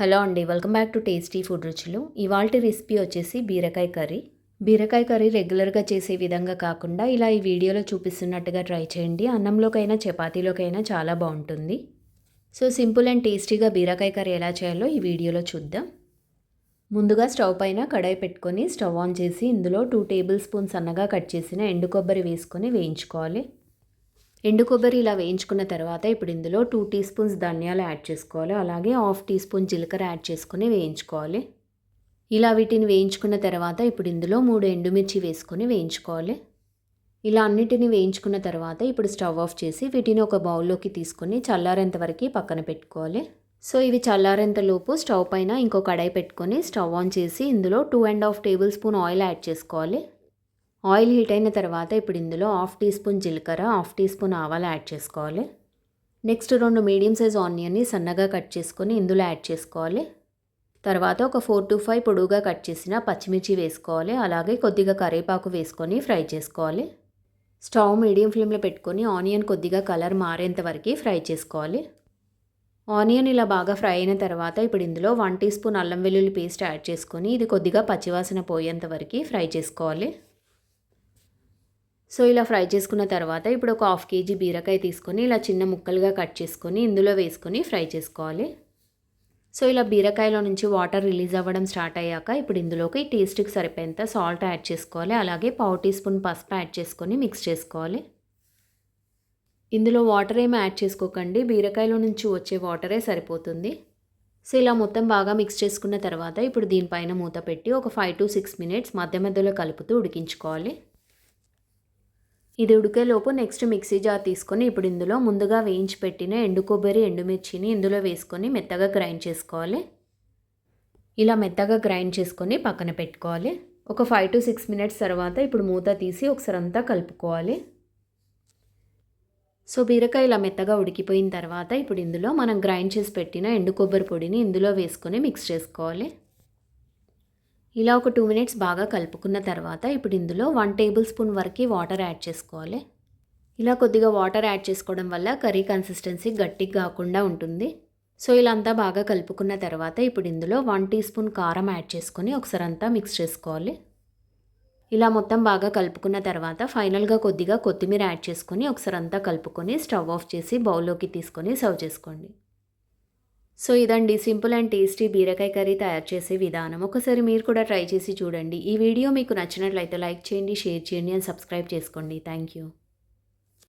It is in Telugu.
హలో అండి welcome back to tasty food రుచులు. ఇవాళ రెసిపీ వచ్చేసి బీరకాయ కర్రీ. బీరకాయ కర్రీ రెగ్యులర్గా చేసే విధంగా కాకుండా ఇలా ఈ వీడియోలో చూపిస్తున్నట్టుగా ట్రై చేయండి. అన్నంలోకైనా చపాతీలోకైనా చాలా బాగుంటుంది. సో సింపుల్ అండ్ టేస్టీగా బీరకాయ కర్రీ ఎలా చేయాలో ఈ వీడియోలో చూద్దాం. ముందుగా స్టవ్ పైన కడాయి పెట్టుకొని స్టవ్ ఆన్ చేసి ఇందులో టూ టేబుల్ స్పూన్స్ సన్నగా కట్ చేసిన ఎండు కొబ్బరి వేసుకొని వేయించుకోవాలి. ఎండు కొబ్బరి ఇలా వేయించుకున్న తర్వాత ఇప్పుడు ఇందులో టూ టీ స్పూన్స్ ధనియాలు యాడ్ చేసుకోవాలి. అలాగే హాఫ్ టీ స్పూన్ జీలకర్ర యాడ్ చేసుకొని వేయించుకోవాలి. ఇలా వీటిని వేయించుకున్న తర్వాత ఇప్పుడు ఇందులో మూడు ఎండుమిర్చి వేసుకొని వేయించుకోవాలి. ఇలా అన్నిటిని వేయించుకున్న తర్వాత ఇప్పుడు స్టవ్ ఆఫ్ చేసి వీటిని ఒక బౌల్లోకి తీసుకొని చల్లారేంత వరకు పక్కన పెట్టుకోవాలి. సో ఇవి చల్లారేంతలోపు స్టవ్ పైన ఇంకో కడాయి పెట్టుకొని స్టవ్ ఆన్ చేసి ఇందులో two and half tablespoon oil add చేసుకోవాలి. ఆయిల్ హీట్ అయిన తర్వాత ఇప్పుడు ఇందులో హాఫ్ టీ స్పూన్ జీలకర్ర హాఫ్ టీ స్పూన్ ఆవాలు యాడ్ చేసుకోవాలి. నెక్స్ట్ రెండు మీడియం సైజ్ ఆనియన్ని సన్నగా కట్ చేసుకొని ఇందులో యాడ్ చేసుకోవాలి. తర్వాత ఒక ఫోర్ టు ఫైవ్ పొడువుగా కట్ చేసిన పచ్చిమిర్చి వేసుకోవాలి. అలాగే కొద్దిగా కరివేపాకు వేసుకొని ఫ్రై చేసుకోవాలి. స్టవ్ మీడియం ఫ్లేమ్లో పెట్టుకొని ఆనియన్ కొద్దిగా కలర్ మారేంత వరకు ఫ్రై చేసుకోవాలి. ఆనియన్ ఇలా బాగా ఫ్రై అయిన తర్వాత ఇప్పుడు ఇందులో వన్ టీ స్పూన్ అల్లం వెల్లుల్లి పేస్ట్ యాడ్ చేసుకొని ఇది కొద్దిగా పచ్చివాసన పోయేంత వరకు ఫ్రై చేసుకోవాలి. సో ఇలా ఫ్రై చేసుకున్న తర్వాత ఇప్పుడు ఒక హాఫ్ కేజీ బీరకాయ తీసుకొని ఇలా చిన్న ముక్కలుగా కట్ చేసుకొని ఇందులో వేసుకొని ఫ్రై చేసుకోవాలి. సో ఇలా బీరకాయలో నుంచి వాటర్ రిలీజ్ అవ్వడం స్టార్ట్ అయ్యాక ఇప్పుడు ఇందులోకి టేస్ట్కి సరిపోయేంత సాల్ట్ యాడ్ చేసుకోవాలి. అలాగే పావు టీ స్పూన్ పసుపు యాడ్ చేసుకొని మిక్స్ చేసుకోవాలి. ఇందులో వాటర్ ఏమి యాడ్ చేసుకోకండి. బీరకాయలో నుంచి వచ్చే వాటరే సరిపోతుంది. సో ఇలా మొత్తం బాగా మిక్స్ చేసుకున్న తర్వాత ఇప్పుడు దీనిపైన మూత పెట్టి ఒక ఫైవ్ టు సిక్స్ మినిట్స్ మధ్య మధ్యలో కలుపుతూ ఉడికించుకోవాలి. ఇది ఉడికేలోపు నెక్స్ట్ మిక్సీ జార్ తీసుకొని ఇప్పుడు ఇందులో ముందుగా వేయించి పెట్టిన ఎండు కొబ్బరి ఎండుమిర్చిని ఇందులో వేసుకొని మెత్తగా గ్రైండ్ చేసుకోవాలి. ఇలా మెత్తగా గ్రైండ్ చేసుకొని పక్కన పెట్టుకోవాలి. ఒక ఫైవ్ టు సిక్స్ మినిట్స్ తర్వాత ఇప్పుడు మూత తీసి ఒకసారి అంతా కలుపుకోవాలి. సో బీరకాయ ఇలా మెత్తగా ఉడికిపోయిన తర్వాత ఇప్పుడు ఇందులో మనం గ్రైండ్ చేసి పెట్టిన ఎండు కొబ్బరి పొడిని ఇందులో వేసుకొని మిక్స్ చేసుకోవాలి. ఇలా ఒక టూ మినిట్స్ బాగా కలుపుకున్న తర్వాత ఇప్పుడు ఇందులో వన్ టేబుల్ స్పూన్ వరకు వాటర్ యాడ్ చేసుకోవాలి. ఇలా కొద్దిగా వాటర్ యాడ్ చేసుకోవడం వల్ల కర్రీ కన్సిస్టెన్సీ గట్టిగా కాకుండా ఉంటుంది. సో ఇలా అంతా బాగా కలుపుకున్న తర్వాత ఇప్పుడు ఇందులో వన్ టీ స్పూన్ కారం యాడ్ చేసుకొని ఒకసారి అంతా మిక్స్ చేసుకోవాలి. ఇలా మొత్తం బాగా కలుపుకున్న తర్వాత ఫైనల్గా కొద్దిగా కొత్తిమీర యాడ్ చేసుకొని ఒకసారి అంతా కలుపుకొని స్టవ్ ఆఫ్ చేసి బౌల్లోకి తీసుకొని సర్వ్ చేసుకోండి. సో ఇదండి సింపుల్ అండ్ టేస్టీ బీరకాయ కర్రీ తయారు చేసే విధానం. ఒకసారి మీరు కూడా ట్రై చేసి చూడండి. ఈ వీడియో మీకు నచ్చినట్లయితే లైక్ చేయండి షేర్ చేయండి అండ్ సబ్స్క్రైబ్ చేసుకోండి. Thank you.